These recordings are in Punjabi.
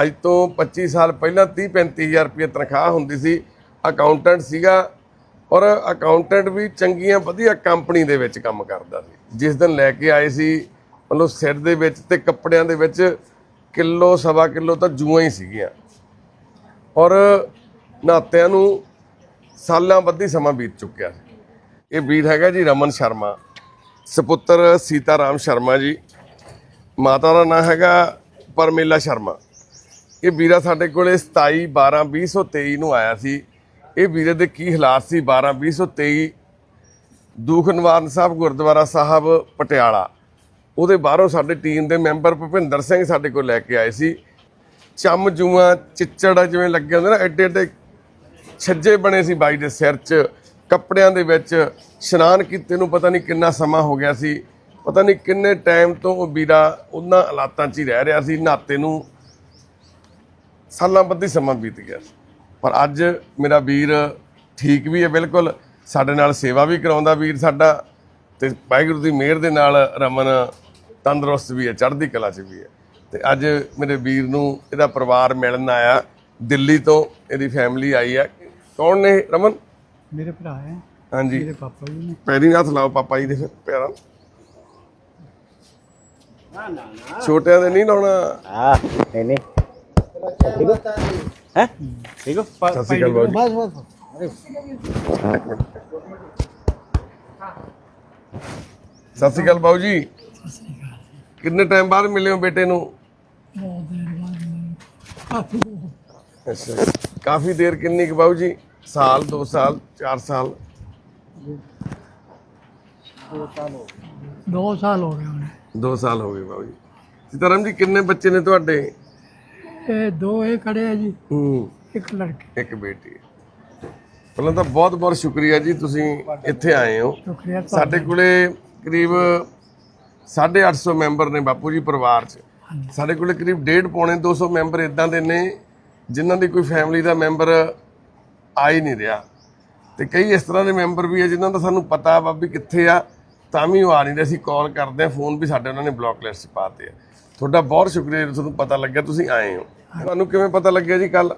ਅੱਜ ਤੋਂ 25 ਸਾਲ ਪਹਿਲਾਂ 30 35000 ਰੁਪਏ ਤਨਖਾਹ ਹੁੰਦੀ ਸੀ ਅਕਾਊਂਟੈਂਟ ਸੀਗਾ ਔਰ ਅਕਾਊਂਟੈਂਟ ਵੀ ਚੰਗੀਆਂ ਵਧੀਆ ਕੰਪਨੀ ਦੇ ਵਿੱਚ ਕੰਮ ਕਰਦਾ ਸੀ। ਜਿਸ ਦਿਨ ਲੈ ਕੇ ਆਏ ਸੀ, ਮਤਲਬ ਸਿਰ ਦੇ ਵਿੱਚ ਤੇ ਕੱਪੜਿਆਂ ਦੇ ਵਿੱਚ ਕਿਲੋ, ਸਵਾ ਕਿਲੋ ਤਾਂ ਜੂਆਂ ਹੀ ਸੀਗੀਆਂ। ਔਰ ਨਾਤਿਆਂ ਨੂੰ ਸਾਲਾਂ ਬੱਧੀ ਸਮਾਂ ਬੀਤ ਚੁੱਕਿਆ ਇਹ ਵੀਰ ਹੈਗਾ ਜੀ ਰਮਨ ਸ਼ਰਮਾ, ਸੁਪੁੱਤਰ ਸੀਤਾ ਰਾਮ ਸ਼ਰਮਾ ਜੀ। ਮਾਤਾ ਦਾ ਨਾਂ ਹੈਗਾ ਪਰਮੇਲਾ ਸ਼ਰਮਾ। ਇਹ ਵੀਰਾ ਸਾਡੇ ਕੋਲੇ 27 12 2023 ਨੂੰ ਆਇਆ ਸੀ। ਇਹ ਵੀਰੇ ਦੇ ਕੀ ਹਾਲਾਤ ਸੀ? 12 2023 ਦੂਖ ਨਿਵਾਰਨ ਸਾਹਿਬ, ਗੁਰਦੁਆਰਾ ਸਾਹਿਬ, ਪਟਿਆਲਾ। ਉਹਦੇ ਬਾਹਰੋਂ ਸਾਡੇ ਟੀਮ ਦੇ ਮੈਂਬਰ ਭੁਪਿੰਦਰ ਸਿੰਘ ਸਾਡੇ ਕੋਲ ਲੈ ਕੇ ਆਏ ਸੀ। ਚੰਮ ਜੂਆਂ, ਚਿੱਚੜ ਜਿਵੇਂ ਲੱਗੇ ਹੁੰਦੇ ਨਾ ਐਡੇ ਐਡੇ ਛੱਜੇ ਬਣੇ ਸੀ ਬਾਈ ਦੇ ਸਿਰ 'ਚ, ਕੱਪੜਿਆਂ ਦੇ ਵਿੱਚ। ਇਸ਼ਨਾਨ ਕੀਤੇ ਨੂੰ ਪਤਾ ਨਹੀਂ ਕਿੰਨਾ ਸਮਾਂ ਹੋ ਗਿਆ ਸੀ। ਪਤਾ ਨਹੀਂ ਕਿੰਨੇ ਟਾਈਮ ਤੋਂ ਉਹ ਵੀਰਾ ਉਹਨਾਂ ਹਾਲਾਤਾਂ 'ਚ ਹੀ ਰਹਿ ਰਿਹਾ ਸੀ, ਨਾਤੇ ਨੂੰ ਸਾਲਾਂ ਬੱਧੀ ਸਮਾਂ ਬੀਤ ਗਿਆ। ਪਰ ਅੱਜ ਮੇਰਾ ਵੀਰ ਠੀਕ ਵੀ ਹੈ ਬਿਲਕੁਲ। ਸਾਡੇ ਨਾਲ ਸੇਵਾ ਵੀ ਕਰਾਉਂਦਾ ਵੀਰ ਸਾਡਾ ਤੇ ਵਾਹਿਗੁਰੂ ਦੀ ਮਿਹਰ ਦੇ ਨਾਲ ਰਮਨ ਤੰਦਰੁਸਤ ਵੀ ਹੈ ਚੜ੍ਹਦੀ ਕਲਾ 'ਚ ਵੀ ਹੈ। ਤੇ ਅੱਜ ਮੇਰੇ ਵੀਰ ਨੂੰ ਇਹਦਾ ਪਰਿਵਾਰ ਮਿਲਣ ਆਇਆ। ਦਿੱਲੀ ਤੋਂ ਇਹਦੀ ਫੈਮਿਲੀ ਆਈ ਹੈ। ਕੌਣ ਨੇ? ਰਮਨ? ਮੇਰੇ ਭਰਾ ਹੈ। ਹਾਂਜੀ। ਮੇਰੇ ਪਾਪਾ ਜੀ ਨੇ। ਪੈਰੀ ਹੱਥ ਲਾਓ ਪਾਪਾ ਜੀ ਦੇ ਫਿਰ ਪਿਆਰਾਂ ਛੋਟਿਆਂ ਦੇ ਨਹੀਂ ਲਾਉਣਾ? ਹਾਂ ਨਹੀਂ ਨਹੀਂ। ਠੀਕ ਹੋ ਹੈ ਠੀਕ ਹੋ ਸਤਿ ਸ਼੍ਰੀ ਅਕਾਲ ਬਾਬੂ ਜੀ ਬਸ ਬਸ ਸਤਿ ਸ਼੍ਰੀ ਅਕਾਲ ਬਾਬੂ ਜੀ ਕਿੰਨੇ ਟਾਈਮ ਬਾਅਦ ਮਿਲੇ ਹੋ ਬੇਟੇ ਨੂੰ ਬਹੁਤ ਦੇਰ ਬਾਅਦ ਕਾਫੀ ਅੱਛਾ ਕਾਫੀ ਦੇਰ ਕਿੰਨੀ ਕੁ ਬਾਬੂ ਜੀ ਸਾਲ 2 ਸਾਲ 4 ਸਾਲ 2 ਸਾਲ ਹੋ ਗਏ ਉਹਨੇ 2 ਸਾਲ ਹੋ ਗਏ ਬਾਬੂ ਜੀ ਸੀਤਾਰਾਮ ਜੀ ਕਿੰਨੇ ਬੱਚੇ ਨੇ ਤੁਹਾਡੇ ਇਹ ਦੋ ਇਹ ਖੜੇ ਆ ਜੀ। ਹੂੰ। ਇੱਕ ਲੜਕੀ। ਇੱਕ ਬੇਟੀ। ਪਹਿਲਾਂ ਤਾਂ ਬਹੁਤ ਬਹੁਤ ਸ਼ੁਕਰੀਆ ਜੀ ਤੁਸੀਂ ਇੱਥੇ ਆਏ ਹੋ। ਸ਼ੁਕਰੀਆ ਤੁਹਾਡਾ। ਸਾਡੇ ਕੋਲੇ ਕਰੀਬ 850 ਮੈਂਬਰ ਨੇ ਬਾਪੂ ਜੀ ਪਰਿਵਾਰ 'ਚ। ਸਾਡੇ ਕੋਲੇ ਕਰੀਬ 1.5 ਪੌਣੇ 200 ਮੈਂਬਰ ਇਦਾਂ ਦੇ ਨੇ ਜਿਨ੍ਹਾਂ ਦੀ ਕੋਈ ਫੈਮਿਲੀ ਦਾ ਮੈਂਬਰ ਆ ਹੀ ਨਹੀਂ ਰਿਹਾ। ਤੇ ਕਈ ਇਸ ਤਰ੍ਹਾਂ ਦੇ ਮੈਂਬਰ ਵੀ ਆ ਜਿਨ੍ਹਾਂ ਦਾ ਸਾਨੂੰ ਪਤਾ ਵਾ ਵੀ ਕਿੱਥੇ ਆ ਤਾਂ ਵੀ ਉਹ ਆ ਨਹੀਂ ਰਹੇ। ਅਸੀਂ ਕਾਲ ਕਰਦੇ ਆ ਫੋਨ ਵੀ ਸਾਡੇ ਉਹਨਾਂ ਨੇ ਬਲੌਕ ਲਿਸਟ 'ਚ ਪਾਤੇ ਆ। ਤੁਹਾਡਾ ਬਹੁਤ ਸ਼ੁਕਰੀਆ ਤੁਹਾਨੂੰ ਪਤਾ ਲੱਗਿਆ ਤੁਸੀਂ ਆਏ ਹੋ। ਤੁਹਾਨੂੰ ਕਿਵੇਂ ਪਤਾ ਲੱਗਿਆ ਜੀ ਕੱਲ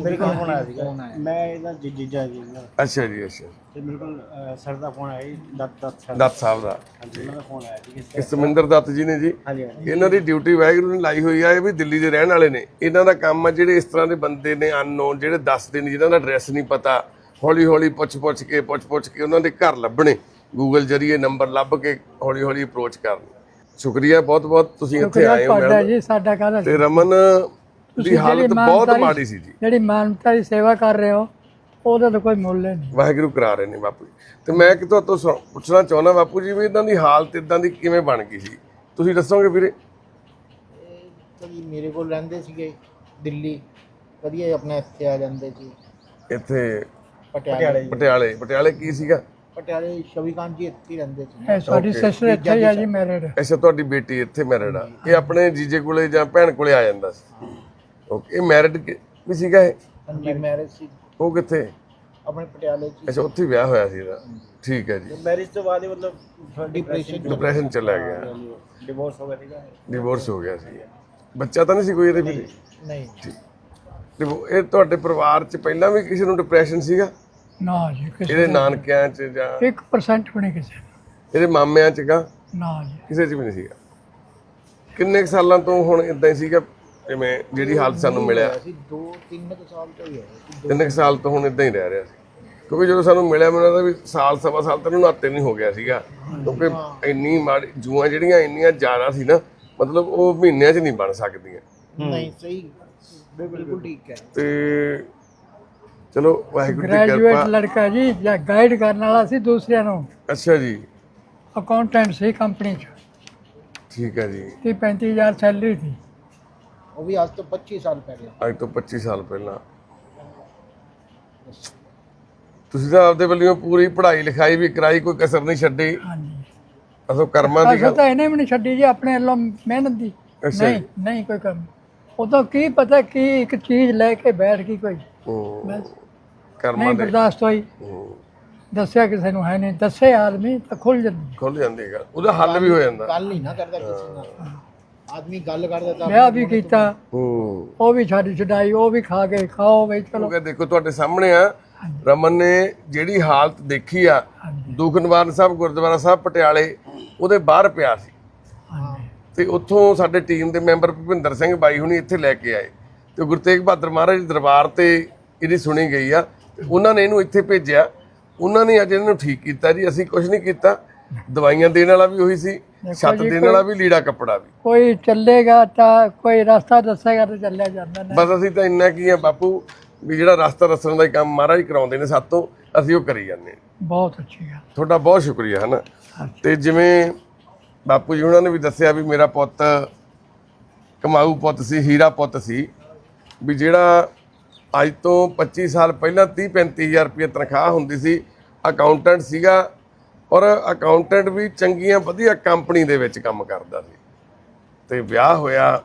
ਮੇਰੇ ਕੋਲ ਫੋਨ ਆਇਆ ਸੀਗਾ। ਮੈਂ ਇਹਦਾ ਜੀ- ਜੀਜਾ ਜੀ ਦਾ। ਅੱਛਾ ਜੀ ਅੱਛਾ। ਤੇ ਮੇਰੇ ਕੋਲ ਅਹ, ਸਰ ਦਾ ਫੋਨ ਆਇਆ ਜੀ ਦੱਤ ਦੱਤ ਸਰ। ਦੱਤ ਸਾਹਿਬ ਦਾ। ਹਾਂਜੀ ਉਹਨਾਂ ਦਾ ਫੋਨ ਆਇਆ ਸੀ ਕਿ ਸਮਿੰਦਰ ਦੱਤ ਜੀ ਨੇ ਜੀ। ਹਾਂਜੀ ਹਾਂਜੀ। ਇਹਨਾਂ ਦੀ ਡਿਊਟੀ ਵਾਹਿਗੁਰੂ ਨੇ ਲਾਈ ਹੋਈ ਆ ਇਹ ਵੀ ਦਿੱਲੀ ਦੇ ਰਹਿਣ ਵਾਲੇ ਨੇ। ਇਹਨਾਂ ਦਾ ਕੰਮ ਆ ਜਿਹੜੇ ਇਸ ਤਰ੍ਹਾਂ ਦੇ ਬੰਦੇ ਨੇ ਅਨਨੋਨ ਜਿਹੜੇ ਦੱਸਦੇ ਨੇ ਜਿਨ੍ਹਾਂ ਦਾ ਐਡਰੈਸ ਨਹੀਂ ਪਤਾ ਹੌਲੀ ਹੌਲੀ ਪੁੱਛ ਪੁੱਛ ਕੇ ਪੁੱਛ ਪੁੱਛ ਕੇ ਉਹਨਾਂ ਦੇ ਘਰ ਲੱਭਣੇ। ਗੂਗਲ ਜਰੀਏ ਨੰਬਰ ਲੱਭ ਕੇ ਹੌਲੀ ਹੌਲੀ ਅਪਰੋਚ ਕਰਨ। ਸ਼ੁਕਰੀਆ ਬਹੁਤ ਬਹੁਤ ਤੁਸੀਂ ਇੱਥੇ ਆਏ ਹੋ ਤੁਹਾਡਾ ਮੈਡਮ ਜੀ ਸਾਡਾ ਕਾਹਦਾ ਤੇ ਰਮਨ ਦੀ ਹਾਲਤ ਬਹੁਤ ਮਾੜੀ ਸੀ ਜੀ। ਜਿਹੜੀ ਮਾਨਵਤਾ ਦੀ ਸੇਵਾ ਕਰ ਰਹੇ ਹੋ ਉਹਦਾ ਤਾਂ ਕੋਈ ਮੁੱਲ ਨਹੀਂ। ਵਾਹਿਗੁਰੂ ਕਰਾ ਰਹੇ ਨੇ ਬਾਪੂ ਜੀ। ਤੇ ਮੈਂ ਕਿ ਤੁਹਾਡੇ ਤੋਂ ਪੁੱਛਣਾ ਚਾਹੁੰਦਾ ਬਾਪੂ ਜੀ ਵੀ ਇਦਾਂ ਦੀ ਹਾਲਤ ਇਦਾਂ ਦੀ ਕਿਵੇਂ ਬਣ ਗਈ ਸੀ? ਤੁਸੀਂ ਦੱਸੋਗੇ ਵੀਰੇ? ਕਦੀ ਮੇਰੇ ਕੋਲ ਰਹਿੰਦੇ ਸੀਗੇ ਦਿੱਲੀ। ਵਧੀਆ ਆਪਣੇ ਇੱਥੇ ਆ ਜਾਂਦੇ ਸੀ। ਇੱਥੇ ਪਟਿਆਲੇ। ਪਟਿਆਲੇ ਪਟਿਆਲੇ ਕੀ ਸੀਗਾ? ਪਟਿਆਲੇ ਸ਼ਵੀਕਾਂਤ ਜੀ ਇੱਥੇ ਹੀ ਰਹਿੰਦੇ ਸੀ। ਇਹ ਸਾਡੀ ਸਿਸਟਰ ਇੱਥੇ ਹੀ ਆ ਜੀ ਮੈਰਿਡ ਅੱਛਾ ਤੁਹਾਡੀ ਬੇਟੀ ਇੱਥੇ ਮੈਰਿਡ ਆ। ਇਹ ਆਪਣੇ ਜੀਜੇ ਕੋਲੇ ਜਾਂ ਭੈਣ ਕੋਲੇ ਆ ਜਾਂਦਾ ਸੀ? ਓਕੇ ਇਹ ਮੈਰਿਡ ਵੀ ਸੀਗਾ ਇਹ? ਹਾਂਜੀ ਮੈਰਿਜ ਸੀ। ਉਹ ਕਿੱਥੇ? ਆਪਣੇ ਪਟਿਆਲੇ ਚ ਅੱਛਾ ਉੱਥੇ ਹੀ ਵਿਆਹ ਹੋਇਆ ਸੀ ਇਹਦਾ। ਠੀਕ ਹੈ ਜੀ। ਮੈਰਿਜ ਤੋਂ ਬਾਅਦ ਹੀ ਮਤਲਬ ਡਿਪਰੈਸ਼ਨ ਡਿਪਰੈਸ਼ਨ ਚਲਾ ਗਿਆ। ਡਿਵੋਰਸ ਹੋ ਗਿਆ ਸੀਗਾ ਡਿਵੋਰਸ ਹੋ ਗਿਆ ਸੀ। ਬੱਚਾ ਤਾਂ ਨਹੀਂ ਸੀ ਕੋਈ ਇਹਦੇ ਫਿਰ ਨਹੀਂ। ਡਿਵੋ- ਇਹ ਤੁਹਾਡੇ ਪਰਿਵਾਰ 'ਚ ਪਹਿਲਾਂ ਵੀ ਕਿਸੇ ਨੂੰ ਡਿਪਰੈਸ਼ਨ ਸੀਗਾ? ਨਾ ਜੀ ਕਿਸੇ ਇਹਦੇ ਨਾਨਕਿਆਂ 'ਚ ਜਾਂ 1% ਵੀ ਨਹੀਂ ਕਿਸੇ। ਇਹਦੇ ਮਾਮਿਆਂ 'ਚ ਗਾ? ਨਾ ਜੀ। ਕਿਸੇ 'ਚ ਵੀ ਨਹੀਂ ਸੀਗਾ। ਕਿੰਨੇ ਕੁ ਸਾਲਾਂ ਤੋਂ ਹੁਣ ਇਦਾਂ ਹੀ ਸੀਗਾ ਜਿਵੇਂ ਜਿਹੜੀ ਹਾਲਤ ਸਾਨੂੰ ਮਿਲਿਆ? ਅਸੀਂ 2 3 ਕੁ ਸਾਲ ਤੋਂ ਹੀ ਹੋਏ ਸੀ। ਤਿੰਨ ਕੁ ਸਾਲ ਤੋਂ ਹੁਣ ਇਦਾਂ ਹੀ ਰਹਿ ਰਿਹਾ ਸੀ। ਕਿਉਂਕਿ ਜਦੋਂ ਸਾਨੂੰ ਮਿਲਿਆ ਮੈਨੂੰ ਲੱਗਦਾ ਵੀ ਸਾਲ ਸਵਾ ਸਾਲ ਤੱਕ ਨਾਤੇ ਨਹੀਂ ਹੋ ਗਿਆ ਸੀਗਾ। ਕਿਉਂਕਿ ਇੰਨੀ ਮਾੜੀ ਜੂਆਂ ਜਿਹੜੀਆਂ ਇੰਨੀਆਂ ਜ਼ਿਆਦਾ ਸੀ ਨਾ ਮਤਲਬ ਉਹ ਮਹੀਨਿਆਂ 'ਚ ਨਹੀਂ ਬਣ ਸਕਦੀਆਂ। ਨਹੀਂ ਸਹੀ। ਬਿਲਕੁਲ ਠੀਕ ਹੈ। ਤੇ ਚਲੋ ਵਾਹਿਗੁਰੂ ਦੀ ਗ੍ਰੈਜੂਏਟ ਕਿਰਪਾ ਲੜਕਾ ਜੀ ਜਾਂ ਗਾਈਡ ਕਰਨ ਵਾਲਾ ਸੀ ਦੂਸਰਿਆਂ ਨੂੰ। ਅੱਛਾ ਜੀ। ਅਕਾਊਂਟੈਂਟ ਸੀ ਕੰਪਨੀ 'ਚ। ਠੀਕ ਹੈ ਜੀ। ਤੀਹ 35000 ਸੈਲਰੀ ਸੀ। ਉਹ ਵੀ ਅੱਜ ਤੋਂ 25 ਸਾਲ ਪਹਿਲੇ। ਅੱਜ ਤੋਂ 25 ਸਾਲ ਪਹਿਲਾਂ। ਤੁਸੀਂ ਤਾਂ ਆਪਦੇ ਵੱਲੋਂ ਪੂਰੀ ਪੜ੍ਹਾਈ ਲਿਖਾਈ ਵੀ ਕਰਾਈ ਕੋਈ ਕਸਰ ਨਹੀਂ ਛੱਡੀ। ਹਾਂਜੀ। ਅਸੋ ਕਰਮਾਂ ਦੀ ਅਸਲ ਗੱਲ ਤਾਂ ਇਹਨੇ ਵੀ ਨਹੀਂ ਛੱਡੀ ਜੀ ਆਪਣੇ ਵੱਲੋਂ ਮਿਹਨਤ ਦੀ। ਅੱਛਾ ਨਹੀਂ ਨਹੀਂ ਕੋਈ ਕੰਮ। ਉਦੋਂ ਕੀ ਪਤਾ ਕੀ ਇੱਕ ਚੀਜ਼ ਲੈ ਕੇ ਬੈਠ ਗਈ ਕੋਈ। ਹੂੰ, ਬਸ। ਕਰਮਾਂ ਨਹੀਂ ਦੇ। ਬਰਦਾਸ਼ਤ ਹੋਈ। ਹੂੰ, ਦੱਸਿਆ ਕਿਸੇ ਨੂੰ ਹੈ ਨਹੀਂ। ਦੱਸੇ ਆਦਮੀ ਤਾਂ ਖੁੱਲ ਜਾਂਦੀ। ਖੁੱਲ ਜਾਂਦੀ ਗੱਲ ਉਹਦਾ ਹੱਲ ਵੀ ਹੋ ਜਾਂਦਾ। ਗੱਲ ਨਹੀਂ ਨਾ ਕਰਦਾ ਕਿਸੇ ਨਾਲ। ਆਦਮੀ ਗੱਲ ਕਰਦਾ ਤਾਂ ਵਿਆਹ ਵੀ ਕੀਤਾ। ਹੂੰ। ਉਹ ਵੀ ਸਾਡੀ ਛਡਾਈ ਉਹ ਵੀ ਖਾ ਕੇ ਖਾਓ ਬਈ ਚਲੋ। ਕਿਉਂਕਿ ਦੇਖੋ ਤੁਹਾਡੇ ਸਾਹਮਣੇ ਆ ਰਮਨ ਨੇ ਜਿਹੜੀ ਹਾਲਤ ਦੇਖੀ ਆ ਦੁੱਖ ਨਿਵਾਰਨ ਸਾਹਿਬ ਗੁਰਦੁਆਰਾ ਸਾਹਿਬ ਪਟਿਆਲੇ ਉਹਦੇ ਬਾਹਰ ਪਿਆ ਸੀ। ਹਾਂਜੀ। ਤੇ ਉੱਥੋਂ ਸਾਡੇ ਟੀਮ ਦੇ ਮੈਂਬਰ ਭੁਪਿੰਦਰ ਸਿੰਘ ਬਾਈ ਹੁਣੀ ਇੱਥੇ ਲੈ ਕੇ ਆਏ। ਤੇ ਗੁਰੂ ਤੇਗ ਬਹਾਦਰ ਮਹਾਰਾਜ ਦੇ ਦਰਬਾਰ ਤੇ ਇਹਦੀ ਸੁਣੀ ਗਈ ਆ। ਉਹਨਾਂ ਨੇ ਇਹਨੂੰ ਇੱਥੇ ਭੇਜਿਆ। ਉਹਨਾਂ ਨੇ ਅੱਜ ਇਹਨੂੰ ਠੀਕ ਕੀਤਾ ਜੀ। ਅਸੀਂ ਕੁਝ ਨਹੀਂ ਕੀਤਾ। ਦਵਾਈਆਂ ਦੇਣ ਵਾਲਾ ਵੀ ਉਹੀ ਸੀ। ਛੱਤ ਦੇਣ ਵਾਲਾ ਵੀ ਲੀੜਾ ਕੱਪੜਾ ਵੀ। ਕੋਈ ਚੱਲੇਗਾ ਤਾਂ ਕੋਈ ਰਸਤਾ ਦੱਸੇਗਾ ਤਾਂ ਚੱਲਿਆ ਜਾਂਦਾ ਨਾ। ਬਸ ਅਸੀਂ ਤਾਂ ਇੰਨਾ ਕੀ ਆ ਬਾਪੂ ਵੀ ਜਿਹੜਾ ਰਸਤਾ ਰਸਣ ਦਾ ਹੀ ਕੰਮ ਮਹਾਰਾਜ ਕਰਾਉਂਦੇ ਨੇ ਸਾਤੋਂ ਅਸੀਂ ਉਹ ਕਰੀ ਜਾਂਦੇ ਹਾਂ। ਬਹੁਤ ਅੱਛੀ ਗੱਲ। ਤੁਹਾਡਾ ਬਹੁਤ ਸ਼ੁਕਰੀਆ ਹਨਾ? ਤੇ ਜਿਵੇਂ ਬਾਪੂ ਜੀ ਉਹਨਾਂ ਨੇ ਵੀ ਦੱਸਿਆ ਵੀ ਮੇਰਾ ਪੁੱਤ ਕਮਾਊ ਪੁੱਤ ਸੀ ਹੀਰਾ ਪੁੱਤ ਸੀ ਵੀ ਜਿਹੜਾ ਅੱਜ ਤੋਂ 25 ਸਾਲ ਪਹਿਲਾਂ 30 35000 ਰੁਪਏ ਤਨਖਾਹ ਹੁੰਦੀ ਸੀ। ਅਕਾਊਂਟੈਂਟ ਸੀਗਾ ਔਰ ਅਕਾਊਂਟੈਂਟ ਵੀ ਚੰਗੀਆਂ ਵਧੀਆ ਕੰਪਨੀ ਦੇ ਵਿੱਚ ਕੰਮ ਕਰਦਾ ਸੀ। ਤੇ ਵਿਆਹ ਹੋਇਆ,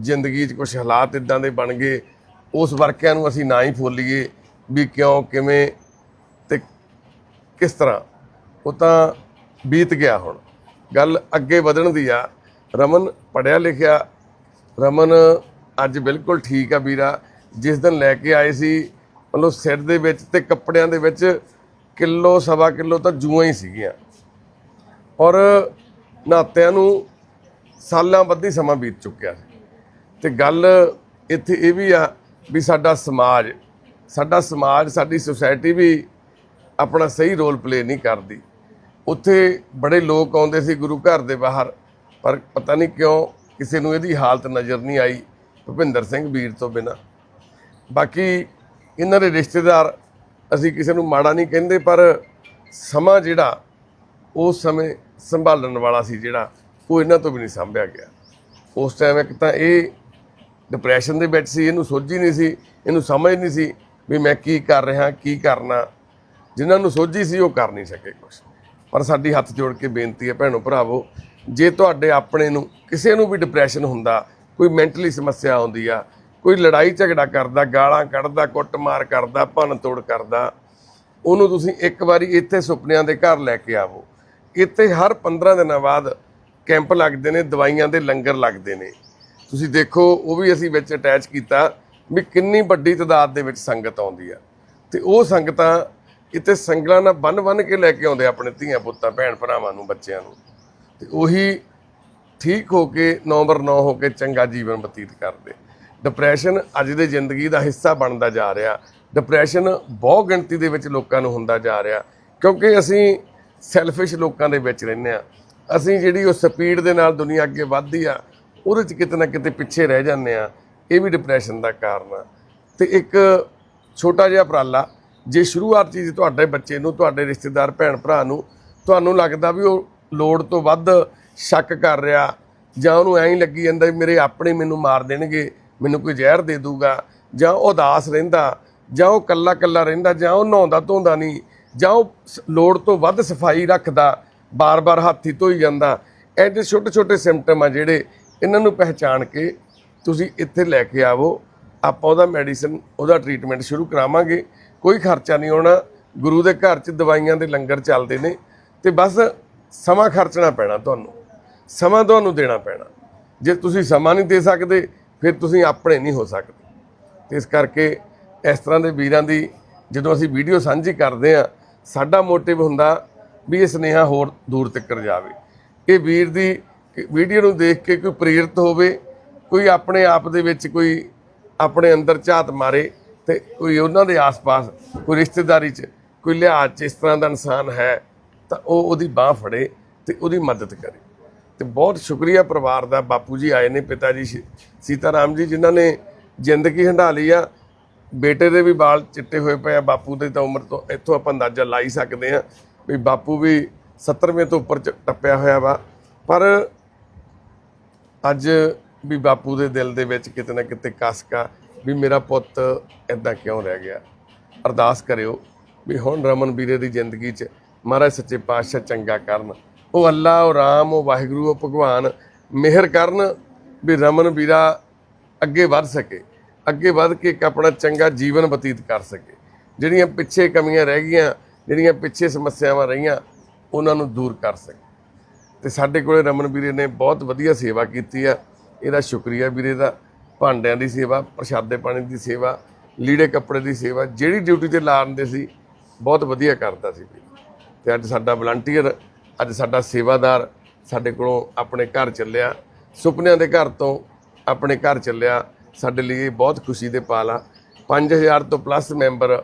ਜ਼ਿੰਦਗੀ 'ਚ ਕੁਝ ਹਾਲਾਤ ਇਦਾਂ ਦੇ ਬਣ ਗਏ। ਉਸ ਵਰਕਿਆਂ ਨੂੰ ਅਸੀਂ ਨਾ ਹੀ ਫੋਲੀਏ ਵੀ ਕਿਉਂ, ਕਿਵੇਂ ਤੇ ਕਿਸ ਤਰ੍ਹਾਂ। ਉਹ ਤਾਂ ਬੀਤ ਗਿਆ ਹੁਣ। ਗੱਲ ਅੱਗੇ ਵਧਣ ਦੀ ਆ। ਰਮਨ ਪੜਿਆ ਲਿਖਿਆ। ਰਮਨ ਅੱਜ ਬਿਲਕੁਲ ਠੀਕ ਆ ਵੀਰਾ। ਜਿਸ ਦਿਨ ਲੈ ਕੇ ਆਏ ਸੀ, ਮਤਲਬ ਸਿਰ ਦੇ ਵਿੱਚ ਤੇ ਕੱਪੜਿਆਂ ਦੇ ਵਿੱਚ ਕਿਲੋ, ਸਵਾ ਕਿਲੋ ਤਾਂ ਜੂਆਂ ਹੀ ਸੀਗੀਆਂ। ਔਰ ਨਾਤਿਆਂ ਨੂੰ ਸਾਲਾਂ ਬੱਧੀ ਸਮਾਂ ਬੀਤ ਚੁੱਕਿਆ ਸੀ ਤੇ ਗੱਲ ਇੱਥੇ ਇਹ ਵੀ ਆ ਵੀ ਸਾਡਾ ਸਮਾਜ ਸਾਡਾ ਸਮਾਜ, ਸਾਡੀ ਸੁਸਾਇਟੀ ਵੀ ਆਪਣਾ ਸਹੀ ਰੋਲ ਪਲੇ ਨਹੀਂ ਕਰਦੀ। ਉੱਥੇ ਬੜੇ ਲੋਕ ਆਉਂਦੇ ਸੀ ਗੁਰੂ ਘਰ ਦੇ ਬਾਹਰ, ਪਰ ਪਤਾ ਨਹੀਂ ਕਿਉਂ ਕਿਸੇ ਨੂੰ ਇਹਦੀ ਹਾਲਤ ਨਜ਼ਰ ਨਹੀਂ ਆਈ, ਭੁਪਿੰਦਰ ਸਿੰਘ ਵੀਰ ਤੋਂ ਬਿਨਾ। ਬਾਕੀ ਇਹਨਾਂ ਦੇ ਰਿਸ਼ਤੇਦਾਰ ਅਸੀਂ ਕਿਸੇ ਨੂੰ ਮਾੜਾ ਨਹੀਂ ਕਹਿੰਦੇ, ਪਰ ਸਮਾਂ ਜਿਹੜਾ ਉਸ ਸਮੇਂ ਸੰਭਾਲਣ ਵਾਲਾ ਸੀ ਜਿਹੜਾ ਉਹ ਇਹਨਾਂ ਤੋਂ ਵੀ ਨਹੀਂ ਸੰਭਿਆ ਗਿਆ। ਉਸ ਟਾਈਮ ਇੱਕ ਤਾਂ ਇਹ ਡਿਪਰੈਸ਼ਨ ਦੇ ਵਿੱਚ ਸੀ, ਇਹਨੂੰ ਸੋਝੀ ਨਹੀਂ ਸੀ, ਇਹਨੂੰ ਸਮਝ ਨਹੀਂ ਸੀ ਵੀ ਮੈਂ ਕੀ ਕਰ ਰਿਹਾ, ਕੀ ਕਰਨਾ। ਜਿਨ੍ਹਾਂ ਨੂੰ ਸੋਝੀ ਸੀ ਉਹ ਕਰ ਨਹੀਂ ਸਕੇ ਕੁਝ ਪਰ ਸਾਡੀ ਹੱਥ ਜੋੜ ਕੇ ਬੇਨਤੀ ਹੈ ਭੈਣੋ ਭਰਾਵੋ, ਜੇ ਤੁਹਾਡੇ ਆਪਣੇ ਨੂੰ ਕਿਸੇ ਨੂੰ ਵੀ ਡਿਪਰੈਸ਼ਨ ਹੁੰਦਾ, ਕੋਈ ਮੈਂਟਲੀ ਸਮੱਸਿਆ ਆਉਂਦੀ ਆ ਕੋਈ ਲੜਾਈ ਝਗੜਾ ਕਰਦਾ, ਗਾਲਾਂ ਕੱਢਦਾ, ਕੁੱਟਮਾਰ ਕਰਦਾ ਭੰਨ ਤੋੜ ਕਰਦਾ, ਉਹਨੂੰ ਤੁਸੀਂ ਇੱਕ ਵਾਰੀ ਇੱਥੇ ਸੁਪਨਿਆਂ ਦੇ ਘਰ ਲੈ ਕੇ ਆਵੋ। ਇੱਥੇ ਹਰ 15 ਦਿਨਾਂ ਬਾਅਦ ਕੈਂਪ ਲੱਗਦੇ ਨੇ, ਦਵਾਈਆਂ ਦੇ ਲੰਗਰ ਲੱਗਦੇ ਨੇ। ਤੁਸੀਂ ਦੇਖੋ, ਉਹ ਵੀ ਅਸੀਂ ਵਿੱਚ ਅਟੈਚ ਕੀਤਾ ਵੀ ਕਿੰਨੀ ਵੱਡੀ ਤਾਦਾਦ ਦੇ ਵਿੱਚ ਸੰਗਤ ਆਉਂਦੀ ਆ। ਤੇ ਉਹ ਸੰਗਤਾਂ ਇੱਥੇ ਸੰਗਲਾਂ ਨਾਲ ਬੰਨ ਬੰਨ ਕੇ ਲੈ ਕੇ ਆਉਂਦੇ ਆਪਣੇ ਧੀਆਂ ਪੁੱਤਾਂ, ਭੈਣ ਭਰਾਵਾਂ ਨੂੰ, ਬੱਚਿਆਂ ਨੂੰ। ਤੇ ਉਹੀ ਠੀਕ ਹੋ ਕੇ ਨੰਬਰ 9 ਹੋ ਕੇ ਚੰਗਾ ਜੀਵਨ ਬਤੀਤ ਕਰਦੇ। ਡਿਪਰੈਸ਼ਨ ਅੱਜ ਦੇ ਜ਼ਿੰਦਗੀ ਦਾ ਹਿੱਸਾ ਬਣਦਾ ਜਾ ਰਿਹਾ। ਡਿਪਰੈਸ਼ਨ ਬਹੁ ਗਿਣਤੀ ਦੇ ਵਿੱਚ ਲੋਕਾਂ ਨੂੰ ਹੁੰਦਾ ਜਾ ਰਿਹਾ। ਕਿਉਂਕਿ ਅਸੀਂ ਸੈਲਫਿਸ਼ ਲੋਕਾਂ ਦੇ ਵਿੱਚ ਰਹਿੰਦੇ ਆ ਅਸੀਂ ਜਿਹੜੀ ਉਹ ਸਪੀਡ ਦੇ ਨਾਲ ਦੁਨੀਆ ਅੱਗੇ ਵੱਧਦੀ ਆ, ਉਹਦੇ 'ਚ ਕਿਤੇ ਨਾ ਕਿਤੇ ਪਿੱਛੇ ਰਹਿ ਜਾਂਦੇ ਆ ਇਹ ਵੀ ਡਿਪਰੈਸ਼ਨ ਦਾ ਕਾਰਨ ਆ। ਤੇ ਇੱਕ ਛੋਟਾ ਜਿਹਾ ਉਪਰਾਲਾ, ਜੇ ਸ਼ੁਰੂਆਤ ਚੀਜ਼ ਤੁਹਾਡੇ ਬੱਚੇ ਨੂੰ, ਤੁਹਾਡੇ ਰਿਸ਼ਤੇਦਾਰ, ਭੈਣ ਭਰਾ ਨੂੰ, ਤੁਹਾਨੂੰ ਲੱਗਦਾ ਵੀ ਉਹ ਲੋੜ ਤੋਂ ਵੱਧ ਸ਼ੱਕ ਕਰ ਰਿਹਾ ਜਾਂ ਉਹਨੂੰ ਐਂ ਹੀ ਲੱਗੀ ਜਾਂਦਾ ਮੇਰੇ ਆਪਣੇ ਮੈਨੂੰ ਮਾਰ ਦੇਣਗੇ ਮੈਨੂੰ ਕੋਈ ਜ਼ਹਿਰ ਦੇ ਦੂਗਾ, ਜਾਂ ਉਹ ਉਦਾਸ ਰਹਿੰਦਾ, ਜਾਂ ਉਹ ਕੱਲਾ ਕੱਲਾ ਰਹਿੰਦਾ, ਜਾਂ ਉਹ ਨਹਾਉਂਦਾ ਧੋਂਦਾ ਨਹੀਂ, ਜਾਂ ਉਹ ਸ- ਲੋੜ ਤੋਂ ਵੱਧ ਸਫ਼ਾਈ ਰੱਖਦਾ, ਬਾਰ-ਬਾਰ ਹੱਥੀ ਧੋਈ ਜਾਂਦਾ ਐਡੇ ਛੋਟੇ ਛੋਟੇ ਸਿੰਪਟਮ ਆ ਜਿਹੜੇ ਇਹਨਾਂ ਨੂੰ ਪਹਿਚਾਣ ਕੇ ਤੁਸੀਂ ਇੱਥੇ ਲੈ ਕੇ ਆਵੋ। ਆਪਾਂ ਉਹਦਾ ਮੈਡੀਸਨ ਉਹਦਾ ਟ੍ਰੀਟਮੈਂਟ ਸ਼ੁਰੂ ਕਰਾਵਾਂਗੇ। ਕੋਈ ਖਰਚਾ ਨਹੀਂ ਆਉਣਾ, ਗੁਰੂ ਦੇ ਘਰ 'ਚ ਦਵਾਈਆਂ ਦੇ ਲੰਗਰ ਚੱਲਦੇ ਨੇ, ਤੇ ਬਸ ਸਮਾਂ ਖਰਚਣਾ ਪੈਣਾ ਤੁਹਾਨੂੰ, ਸਮਾਂ ਤੁਹਾਨੂੰ ਦੇਣਾ ਪੈਣਾ। ਜੇ ਤੁਸੀਂ ਸਮਾਂ ਨਹੀਂ ਦੇ ਸਕਦੇ ਫਿਰ ਤੁਸੀਂ ਆਪਣੇ ਨਹੀਂ ਹੋ ਸਕਦੇ। ਤੇ ਇਸ ਕਰਕੇ ਇਸ ਤਰ੍ਹਾਂ ਦੇ ਵੀਰਾਂ ਦੀ ਜਦੋਂ ਅਸੀਂ ਵੀਡੀਓ ਸਾਂਝੀ ਕਰਦੇ ਆ ਸਾਡਾ ਮੋਟਿਵ ਹੁੰਦਾ ਵੀ ਇਹ ਸੁਨੇਹਾ ਹੋਰ ਦੂਰ ਤੱਕ ਜਾਵੇ। ਇਹ ਵੀਰ ਦੀ ਵੀਡੀਓ ਨੂੰ ਦੇਖ ਕੇ ਕੋਈ ਪ੍ਰੇਰਿਤ ਹੋਵੇ, ਕੋਈ ਆਪਣੇ ਆਪ ਦੇ ਵਿੱਚ ਕੋਈ ਆਪਣੇ ਅੰਦਰ ਝਾਤ ਮਾਰੇ ਤੇ ਕੋਈ ਉਹਨਾਂ ਦੇ ਆਸ-ਪਾਸ, ਕੋਈ ਰਿਸ਼ਤੇਦਾਰੀ 'ਚ ਕੋਈ ਲਿਹਾਜ਼ 'ਚ ਇਸ ਤਰ੍ਹਾਂ ਦਾ ਇਨਸਾਨ ਹੈ ਤਾਂ ਉਹ ਉਹਦੀ ਬਾਹ ਫੜੇ ਤੇ ਉਹਦੀ ਮਦਦ ਕਰੇ। ਤੇ ਬਹੁਤ ਸ਼ੁਕਰੀਆ ਪਰਿਵਾਰ ਦਾ, ਬਾਪੂ ਜੀ ਆਏ ਨੇ, ਪਿਤਾ ਜੀ, ਸ਼ੀ- ਸੀਤਾਰਾਮ ਜੀ, ਜਿਨ੍ਹਾਂ ਨੇ ਜ਼ਿੰਦਗੀ ਹੰਢਾ ਲਈ ਆ। ਬੇਟੇ ਦੇ ਵੀ ਵਾਲ ਚਿੱਟੇ ਹੋਏ ਪਏ ਆ, ਬਾਪੂ ਦੇ ਤਾਂ ਉਮਰ ਤੋਂ ਇੱਥੋਂ ਆਪਾਂ ਅੰਦਾਜ਼ਾ ਲਾ ਹੀ ਸਕਦੇ ਆ ਵੀ ਬਾਪੂ ਵੀ 70ਵੇਂ ਤੋਂ ਉੱਪਰ ਟੱਪਿਆ ਹੋਇਆ ਵਾ। ਪਰ ਅੱਜ ਵੀ ਬਾਪੂ ਦੇ ਦਿਲ ਦੇ ਵਿੱਚ ਕਿਤੇ ਨਾ ਕਿਤੇ ਕਸਕਾ ਵੀ ਮੇਰਾ ਪੁੱਤ ਇਦਾਂ ਕਿਉਂ ਰਹਿ ਗਿਆ? ਅਰਦਾਸ ਕਰਿਓ ਵੀ ਹੁਣ ਰਮਨ ਵੀਰੇ ਦੀ ਜ਼ਿੰਦਗੀ 'ਚ ਮਹਾਰਾਜ ਸੱਚੇ ਪਾਤਸ਼ਾਹ ਚੰਗਾ ਕਰਨ। ਉਹ ਅੱਲਾ, ਉਹ ਰਾਮ, ਉਹ ਵਾਹਿਗੁਰੂ, ਉਹ ਭਗਵਾਨ ਮਿਹਰ ਕਰਨ ਵੀ ਰਮਨ ਵੀਰਾ ਅੱਗੇ ਵੱਧ ਸਕੇ, ਅੱਗੇ ਵੱਧ ਕੇ ਇੱਕ ਆਪਣਾ ਚੰਗਾ ਜੀਵਨ ਬਤੀਤ ਕਰ ਸਕੇ। ਜਿਹੜੀਆਂ ਪਿੱਛੇ ਕਮੀਆਂ ਰਹਿ ਗਈਆਂ, ਜਿਹੜੀਆਂ ਪਿੱਛੇ ਸਮੱਸਿਆਵਾਂ ਰਹੀਆਂ, ਉਹਨਾਂ ਨੂੰ ਦੂਰ ਕਰ ਸਕੇ। ਤੇ ਸਾਡੇ ਕੋਲੇ ਰਮਨ ਵੀਰੇ ਨੇ ਬਹੁਤ ਵਧੀਆ ਸੇਵਾ ਕੀਤੀ ਆ। ਇਹਦਾ ਸ਼ੁਕਰੀਆ ਵੀਰੇ ਦਾ। ਭਾਂਡਿਆਂ ਦੀ ਸੇਵਾ, ਪ੍ਰਸ਼ਾਦੇ ਪਾਣੀ ਦੀ ਸੇਵਾ, ਲੀੜੇ ਕੱਪੜੇ ਦੀ ਸੇਵਾ, ਜਿਹੜੀ ਡਿਊਟੀ ਤੇ ਲਾਉਂਦੇ ਸੀ, ਬਹੁਤ ਵਧੀਆ ਕਰਦਾ ਸੀ ਵੀਰੇ। ਤੇ ਅੱਜ ਸਾਡਾ ਵਲੰਟੀਅਰ ਅੱਜ ਸਾਡਾ ਸੇਵਾਦਾਰ ਸਾਡੇ ਕੋਲੋਂ ਆਪਣੇ ਘਰ ਚੱਲਿਆ। ਸੁਪਨਿਆਂ ਦੇ ਘਰ ਤੋਂ ਆਪਣੇ ਘਰ ਚੱਲਿਆ। ਸਾਡੇ ਲਈ ਇਹ ਬਹੁਤ ਖੁਸ਼ੀ ਦੇ ਪਾਲ ਆ। 5000 ਤੋਂ ਪਲੱਸ ਮੈਂਬਰ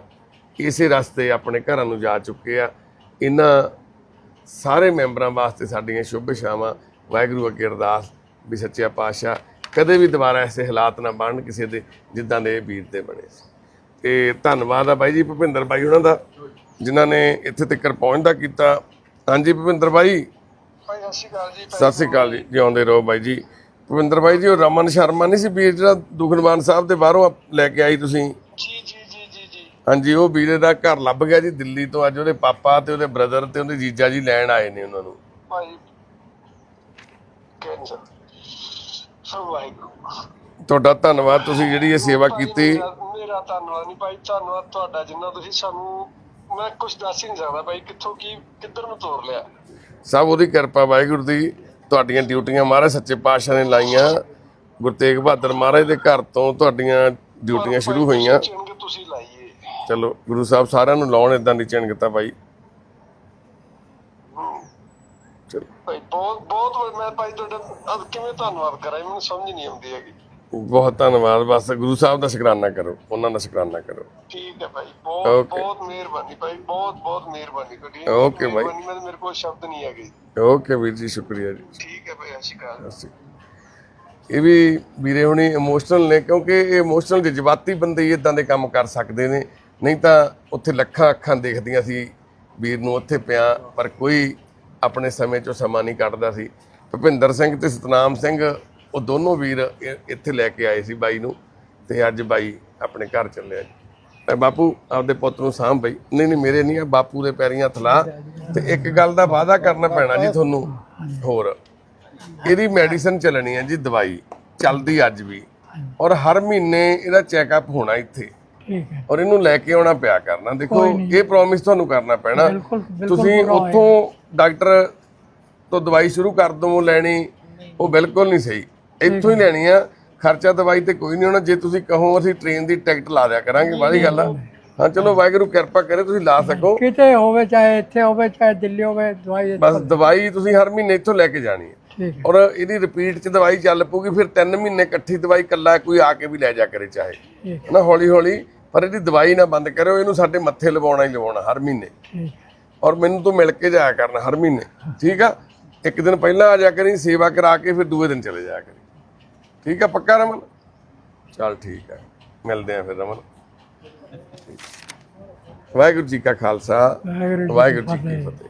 ਇਸੇ ਰਸਤੇ ਆਪਣੇ ਘਰਾਂ ਨੂੰ ਜਾ ਚੁੱਕੇ ਆ। ਇਹਨਾਂ ਸਾਰੇ ਮੈਂਬਰਾਂ ਵਾਸਤੇ ਸਾਡੀਆਂ ਸ਼ੁਭ ਇਛਾਵਾਂ ਵਾਹਿਗੁਰੂ ਅੱਗੇ ਅਰਦਾਸ ਵੀ ਸੱਚਿਆ ਪਾਤਸ਼ਾਹ ਕਦੇ ਵੀ ਦੁਬਾਰਾ ਐਸੇ ਹਾਲਾਤ ਨਾ ਬਣਨ ਕਿਸੇ ਦੇ ਜਿੱਦਾਂ ਦੇ ਇਹ ਵੀਰ ਦੇ ਬਣੇ ਸੀ। ਤੇ ਧੰਨਵਾਦ ਆ ਬਾਈ ਜੀ ਭੁਪਿੰਦਰ ਬਾਈ ਉਹਨਾਂ ਦਾ, ਜਿਨ੍ਹਾਂ ਨੇ ਇੱਥੇ ਤੱਕ ਪਹੁੰਚਦਾ ਕੀਤਾ। ਹਾਂਜੀ ਭੁਪਿੰਦਰ ਬਾਈ। ਭਾਈ ਸਤਿ ਸ਼੍ਰੀ ਅਕਾਲ ਜੀ ਸਤਿ ਸ੍ਰੀ ਅਕਾਲ ਜੀ। ਜਿਉਂਦੇ ਰਹੋ ਬਾਈ ਜੀ। ਭੁਪਿੰਦਰ ਬਾਈ ਜੀ ਉਹ ਰਮਨ ਸ਼ਰਮਾ ਨਹੀਂ ਸੀ ਵੀਰ ਜਿਹੜਾ ਦੁਖਨਵਾਨ ਸਾਹਿਬ ਦੇ ਬਾਹਰੋਂ ਲੈ ਕੇ ਆਈ ਤੁਸੀਂ? ਜੀ ਜੀ ਜੀ ਜੀ ਜੀ। ਹਾਂਜੀ ਉਹ ਵੀਰੇ ਦਾ ਘਰ ਲੱਭ ਗਿਆ ਜੀ ਦਿੱਲੀ ਤੋਂ। ਅੱਜ ਉਹਦੇ ਪਾਪਾ ਤੇ ਉਹਦੇ ਬ੍ਰਦਰ ਤੇ ਉਹਦੇ ਜੀਜਾ ਜੀ ਲੈਣ ਆਏ ਨੇ ਉਹਨਾਂ ਨੂੰ। ਭਾਈ ਕੈਂਸਰ ਸੋ ਵਾਹਿਗੁਰੂ। ਤੁਹਾਡਾ ਧੰਨਵਾਦ ਤੁਸੀਂ ਜਿਹੜੀ ਇਹ ਸੇਵਾ ਕੀਤੀ। ਮੇਰਾ ਧੰਨਵਾਦ ਨਹੀਂ ਭਾਈ ਧੰਨਵਾਦ ਤੁਹਾਡਾ ਜਿੰਨਾ ਤੁਸੀਂ ਸਾਨੂੰ ਮੈਂ ਕੁਝ ਦੱਸ ਹੀ ਨਹੀਂ ਸਕਦਾ ਭਾਈ ਕਿੱਥੋਂ ਕੀ ਕਿੱਧਰ ਨੂੰ ਤੋਰ ਲਿਆ? ਸਭ ਉਹਦੀ ਕਿਰਪਾ ਵਾਹਿਗੁਰੂ ਦੀ ਤੁਹਾਡੀਆਂ ਡਿਊਟੀਆਂ ਮਹਾਰਾਜ ਸੱਚੇ ਪਾਤਸ਼ਾਹ ਨੇ ਲਾਈਆਂ। ਗੁਰੂ ਤੇਗ ਬਹਾਦਰ ਮਹਾਰਾਜ ਦੇ ਘਰ ਤੋਂ ਤੁਹਾਡੀਆਂ ਡਿਊਟੀਆਂ ਸ਼ੁਰੂ ਹੋਈਆਂ। ਚਿੰਗ ਤੁਸੀਂ ਲਾਈਏ। ਚਲੋ ਗੁਰੂ ਸਾਹਿਬ ਸਾਰਿਆਂ ਨੂੰ ਲਾਉਣ ਇਦਾਂ ਦੀ ਬਾਈ। ਚਲੋ। ਭਾਈ ਬਹੁਤ ਬਹੁਤ ਵ- ਮੈਂ ਭਾਈ ਤੁਹਾਡਾ ਕਿਵੇਂ ਧੰਨਵਾਦ ਕਰਾਂ? ਮੈਨੂੰ ਸਮਝ ਨਹੀਂ ਆਉਂਦੀ ਹੈਗੀ। ਬਹੁਤ ਧੰਨਵਾਦ। ਬਸ ਗੁਰੂ ਸਾਹਿਬ ਦਾ ਸ਼ੁਕਰਾਨਾ ਕਰੋ। ਉਹਨਾਂ ਦਾ ਸ਼ੁਕਰਾਨਾ ਕਰੋ। ਠੀਕ ਹੈ ਭਾਈ। ਬਹੁਤ Okay. ਬਹੁਤ ਮਿਹਰਬਾਨੀ ਭਾਈ। ਬਹੁਤ ਬਹੁਤ ਮਿਹਰਬਾਨੀ ਤੁਹਾਡੀ। Okay ਭਾਈ। ਮਿਹਰਬਾਨੀ, ਮੇਰੇ ਕੋਲ ਸ਼ਬਦ ਨਹੀਂ ਹੈਗੇ। ਓਕੇ ਵੀਰ ਜੀ ਸ਼ੁਕਰੀਆ ਜੀ। ਠੀਕ ਹੈ ਭਾਈ ਸਤਿ ਸ਼੍ਰੀ ਅਕਾਲ। ਅਸੀਂ ਇਹ ਵੀ ਵੀਰੇ ਹੁਣੀ ਇਮੋਸ਼ਨਲ ਨੇ ਕਿਉਂਕਿ ਇਹ ਇਮੋਸ਼ਨਲ ਜਜ਼ਬਾਤੀ ਬੰਦੇ ਹੀ ਇਦਾਂ ਦੇ ਕੰਮ ਕਰ ਸਕਦੇ ਨੇ। ਨਹੀਂ ਤਾਂ ਉੱਥੇ ਲੱਖਾਂ ਅੱਖਾਂ ਦੇਖਦੀਆਂ ਸੀ ਵੀਰ ਨੂੰ ਉੱਥੇ ਪਿਆ ਪਰ ਕੋਈ ਆਪਣੇ ਸਮੇਂ ਚੋਂ ਸਮਾਂ ਨਹੀਂ ਕੱਢਦਾ ਸੀ। ਭੁਪਿੰਦਰ ਸਿੰਘ ਤੇ ਸਤਨਾਮ ਸਿੰਘ ਉਹ ਦੋਨੋਂ ਵੀਰ ਇੱਥੇ ਲੈ ਕੇ ਆਏ ਸੀ ਬਾਈ ਨੂੰ ਤੇ ਅੱਜ ਬਾਈ ਆਪਣੇ ਘਰ ਚੱਲਿਆ ਤੇ ਬਾਪੂ ਆਪਦੇ ਪੁੱਤ ਨੂੰ ਸਾਂਭ ਬਈ। ਨਹੀਂ ਨਹੀਂ ਮੇਰੇ ਨਹੀਂ ਆ ਬਾਪੂ ਦੇ ਪੈਰੀਂ ਹੱਥ ਲਾ ਤੇ ਇੱਕ ਗੱਲ ਦਾ ਵਾਅਦਾ ਕਰਨਾ ਪੈਣਾ ਜੀ ਤੁਹਾਨੂੰ। ਹੋਰ ਇਹਦੀ ਮੈਡੀਸਨ ਚੱਲਣੀ ਹੈ ਜੀ ਦਵਾਈ। ਚੱਲਦੀ ਅੱਜ ਵੀ। ਔਰ ਹਰ ਮਹੀਨੇ ਇਹਦਾ ਚੈੱਕਅਪ ਹੋਣਾ ਇੱਥੇ। ਠੀਕ ਹੈ। ਔਰ ਇਹਨੂੰ ਲੈ ਕੇ ਆਉਣਾ ਪਿਆ ਕਰਨਾ। ਦੇਖੋ ਇਹ ਪ੍ਰੋਮਿਸ ਤੁਹਾਨੂੰ ਕਰਨਾ ਪੈਣਾ। ਤੁਸੀਂ। ਉੱਥੋਂ ਡਾਕਟਰ ਤੋਂ ਦਵਾਈ ਸ਼ੁਰੂ ਕਰ ਦਵੋ ਲੈਣੀ। ਉਹ ਬਿਲਕੁਲ ਨਹੀਂ ਸਹੀ। ਇੱਥੋਂ ਹੀ ਲੈਣੀ ਆ। ਖਰਚਾ ਦਵਾਈ ਤੇ ਕੋਈ ਨਹੀਂ ਹੋਣਾ। ਜੇ ਤੁਸੀਂ ਕਹੋ ਅਸੀਂ ਟ੍ਰੇਨ ਦੀ ਟਿਕਟ ਲਾ ਦਿਆ ਕਰਾਂਗੇ ਬਾਹਲੀ ਗੱਲ ਆ। ਹਾਂ ਚਲੋ ਵਾਹਿਗੁਰੂ ਕਿਰਪਾ ਕਰੇ ਤੁਸੀਂ ਲਾ ਸਕੋ। ਕਿਤੇ ਹੋਵੇ ਚਾਹੇ ਇੱਥੇ ਹੋਵੇ ਚਾਹੇ ਦਿੱਲੀ ਹੋਵੇ ਦਵਾਈ ਬਸ ਦਵਾਈ ਤੁਸੀਂ ਹਰ ਮਹੀਨੇ ਇੱਥੋਂ ਲੈ ਕੇ ਜਾਣੀ ਹੈ ਠੀਕ ਹੈ। ਔਰ ਇਹਦੀ ਰਿਪੀਟ ਚ ਦਵਾਈ ਚੱਲ ਪਊਗੀ ਫਿਰ 3 ਮਹੀਨੇ ਇਕੱਠੀ ਦਵਾਈ ਕੱਲਾ ਕੋਈ ਆ ਕੇ ਵੀ ਲੈ ਜਾ ਕਰੇ ਚਾਹੇ। ਠੀਕ ਹਨਾ ਹੌਲੀ ਹੌਲੀ ਪਰ ਇਹਦੀ ਦਵਾਈ ਨਾ ਬੰਦ ਕਰਿਓ ਇਹਨੂੰ ਸਾਡੇ ਮੱਥੇ ਲਵਾਉਣਾ ਹੀ ਲਵਾਉਣਾ ਹਰ ਮਹੀਨੇ। ਠੀਕ ਔਰ ਮੈਨੂੰ ਤੂੰ ਮਿਲ ਕੇ ਜਾਇਆ ਕਰਨਾ ਹਰ ਮਹੀਨੇ। ਠੀਕ ਆ? ਇੱਕ ਦਿਨ ਪਹਿਲਾਂ ਆ ਜਾ ਕਰੀ ਸੇਵਾ ਕਰਾ ਕੇ ਫਿਰ ਦੂਏ ਦਿਨ ਚਲੇ ਜਾਇਆ ਕਰੀ। ਠੀਕ ਆ ਪੱਕਾ ਰਮਨ? ਚੱਲ ਠੀਕ ਆ ਮਿਲਦੇ ਆ ਫਿਰ ਰਮਨ। ਵਾਹਿਗੁਰੂ ਜੀ ਕਾ ਖਾਲਸਾ ਵਾਹਿਗੁਰੂ ਜੀ ਕੀ। ਫਤਿਹ।